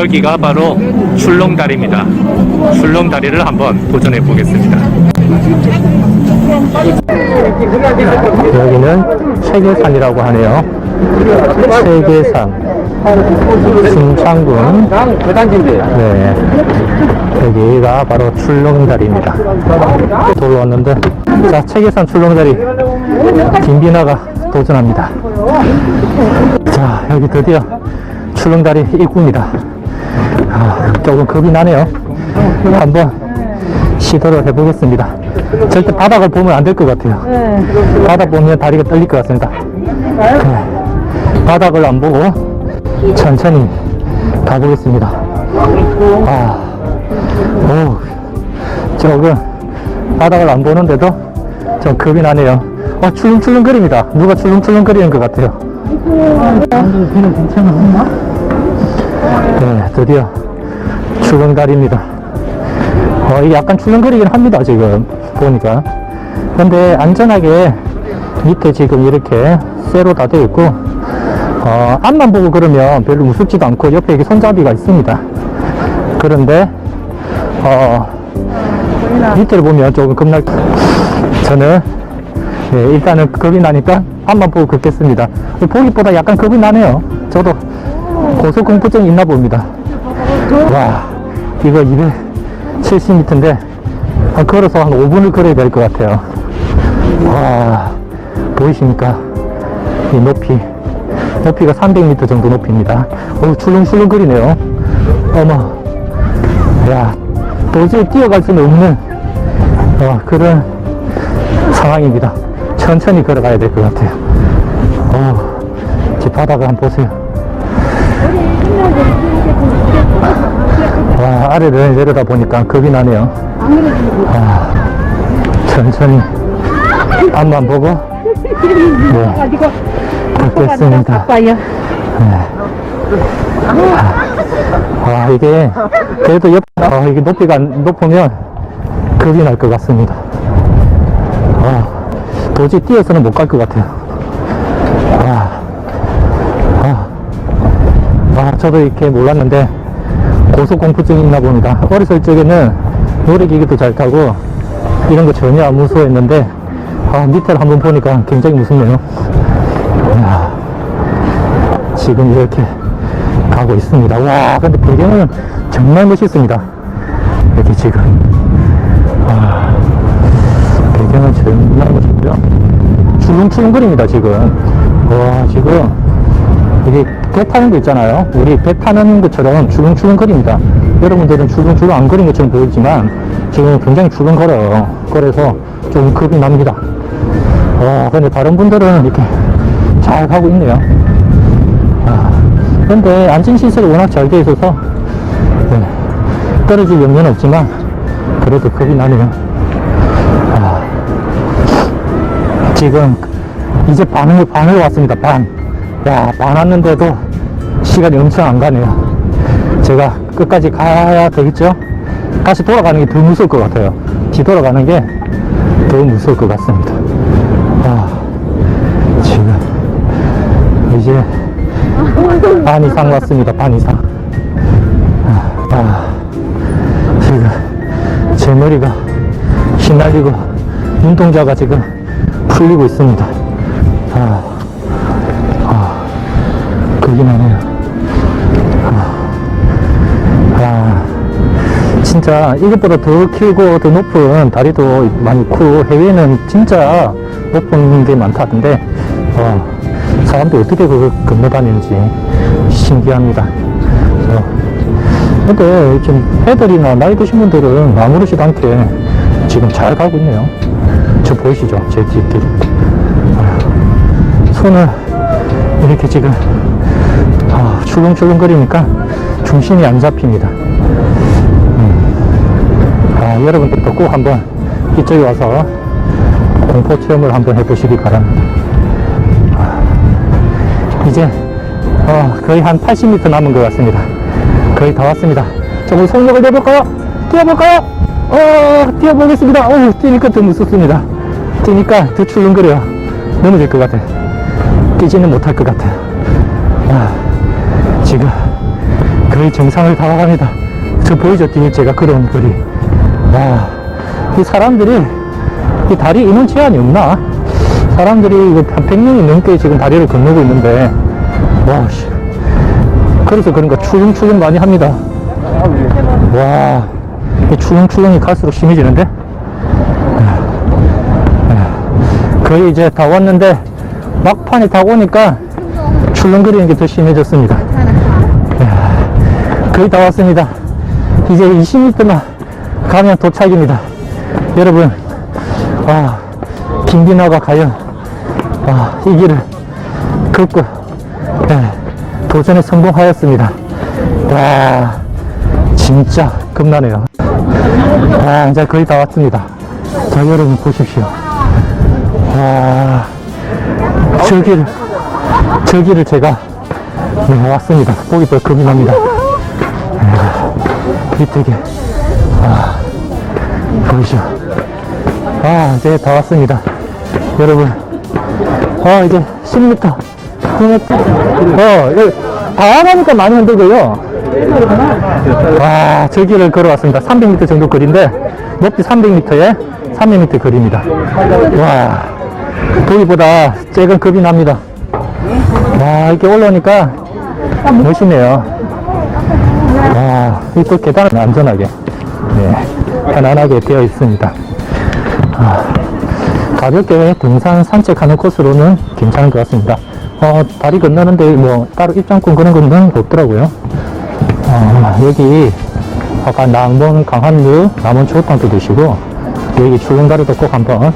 여기가 바로 출렁다리입니다. 출렁다리를 한번 도전해 보겠습니다. 여기는 세계산이라고 하네요. 세계산. 순창군. 네. 여기가 바로 출렁다리입니다. 돌아왔는데, 자, 세계산 출렁다리. 김비나가 도전합니다. 자, 여기 드디어 출렁다리 입구입니다. 아, 조금 겁이 나네요. 한번 시도를 해보겠습니다. 절대 바닥을 보면 안 될 것 같아요. 바닥 보면 다리가 떨릴 것 같습니다. 네. 바닥을 안 보고 천천히 가보겠습니다. 아, 오, 조금 바닥을 안 보는데도 좀 겁이 나네요. 어, 출렁출렁거립니다. 누가 출렁출렁거리는 것 같아요. 네, 드디어 출렁다리입니다. 어, 약간 출렁거리긴 합니다, 지금. 보니까. 근데 안전하게 밑에 지금 이렇게 쇠로 다 되어 있고, 어, 앞만 보고 그러면 별로 무섭지도 않고 옆에 이게 손잡이가 있습니다. 그런데, 어, 밑을 보면 조금 겁날, 저는, 네, 일단은 겁이 나니까 앞만 보고 걷겠습니다. 보기보다 약간 겁이 나네요. 저도 고소공포증이 있나 봅니다. 와, 이거 270m인데, 한 걸어서 한 5분을 걸어야 될 것 같아요. 와, 보이십니까? 이 높이. 높이가 300m 정도 높이입니다. 어, 출렁출렁 거리네요. 어머, 야, 도저히 뛰어갈 수는 없는, 어, 그런 상황입니다. 천천히 걸어가야 될 것 같아요. 어, 제 바닥을 한번 보세요. 와, 아래를 내려다 보니까 겁이 나네요. 아, 천천히 앞만 보고 네, 걷겠습니다. 아빠야. 아, 이게 그래도 옆, 아, 이게 높이가 높으면 겁이 날 것 같습니다. 아, 도저히 뛰어서는 못 갈 것 같아요. 아, 아, 아, 저도 이렇게 몰랐는데 고소공포증이 있나 봅니다. 어렸을 적에는 놀이기계도 잘 타고 이런 거 전혀 안 무서워했는데 아, 밑에를 한번 보니까 굉장히 무섭네요. 이야, 지금 이렇게 가고 있습니다. 와, 근데 배경은 정말 멋있습니다. 이렇게 지금. 아, 배경은 정말 멋있고요. 출렁출렁거립니다, 지금. 와, 지금. 배 타는 거 있잖아요. 우리 배 타는 것처럼 출렁출렁거립니다. 여러분들은 출렁출렁 안 거린 것처럼 보이지만 지금 굉장히 출렁거려요. 그래서 좀 겁이 납니다. 와, 근데 다른 분들은 이렇게 잘 가고 있네요. 아, 근데 안전시설이 워낙 잘 되어 있어서 네, 떨어질 염려는 없지만 그래도 겁이 나네요. 아, 지금 이제 반을, 반을 왔습니다. 반. 야, 반 왔는데도 시간이 엄청 안 가네요. 제가 끝까지 가야 되겠죠? 다시 돌아가는 게 더 무서울 것 같아요. 뒤돌아가는 게 더 무서울 것 같습니다. 아, 지금 이제 반 이상 왔습니다. 반 이상. 아, 아, 지금 제 머리가 휘날리고 눈동자가 지금 풀리고 있습니다. 아, 아, 그긴 하네요. 아, 아, 진짜 이것보다 더 길고 더 높은 다리도 많이 있고 해외는 진짜 높은 게 많다던데 어, 사람들이 어떻게 그걸 건너 다니는지 신기합니다. 그래서 근데 지금 애들이나 나이 드신 분들은 아무렇지도 않게 지금 잘 가고 있네요. 저 보이시죠? 제 뒷길. 아, 손을 이렇게 지금 아, 출렁출렁거리니까 중심이 안 잡힙니다. 아, 여러분들도 꼭 한번 이쪽에 와서 공포 체험을 한번 해보시기 바랍니다. 아, 이제 어, 거의 한 80m 남은 것 같습니다. 거의 다 왔습니다. 조금 속력을 내볼까요? 뛰어볼까요? 어, 뛰어보겠습니다. 어, 뛰니까 더 무섭습니다. 뛰니까 더 출렁거려요. 넘어질 것 같아요. 뛰지는 못할 것 같아요. 아, 거의 정상을 다가갑니다. 저 보이죠? 뒤에 제가 걸어온 거리. 와, 이 사람들이, 이 다리 인원 제한이 없나? 사람들이 이거 한 100명이 넘게 지금 다리를 건너고 있는데, 와, 씨. 그래서 그런가 출렁출렁 많이 합니다. 와, 이 출렁출렁이 갈수록 심해지는데? 거의 이제 다 왔는데, 막판에 다 오니까 출렁거리는 게 더 심해졌습니다. 거의 다 왔습니다. 이제 20m만 가면 도착입니다. 여러분, 아, 김비나가 과연, 아, 이 길을 걷고, 예, 도전에 성공하였습니다. 와, 진짜 겁나네요. 아, 이제 거의 다 왔습니다. 자, 여러분 보십시오. 와, 저기를, 저기를 제가 네, 왔습니다. 보기 벌 겁이 납니다. 밑에게, 아, 보이죠? 아, 이제 다 왔습니다. 여러분, 아, 이제 10m. 9m. 어, 여기 다 가니까 많이 흔들고요. 와, 저기를 걸어왔습니다. 300m 정도 거리인데, 높이 300m에 300m 거리입니다. 와, 보기보다 쬐건 겁이 납니다. 와, 이렇게 올라오니까 멋있네요. 와, 이또 계단은 안전하게, 네, 편안하게 되어 있습니다. 아, 가볍게 등산 산책하는 코스로는 괜찮은 것 같습니다. 어, 다리 건너는데 뭐 따로 입장권 그런 건 없더라고요. 어, 여기 아까 남원 강한루 남원 초탕도 드시고 여기 출렁다리도 꼭 한번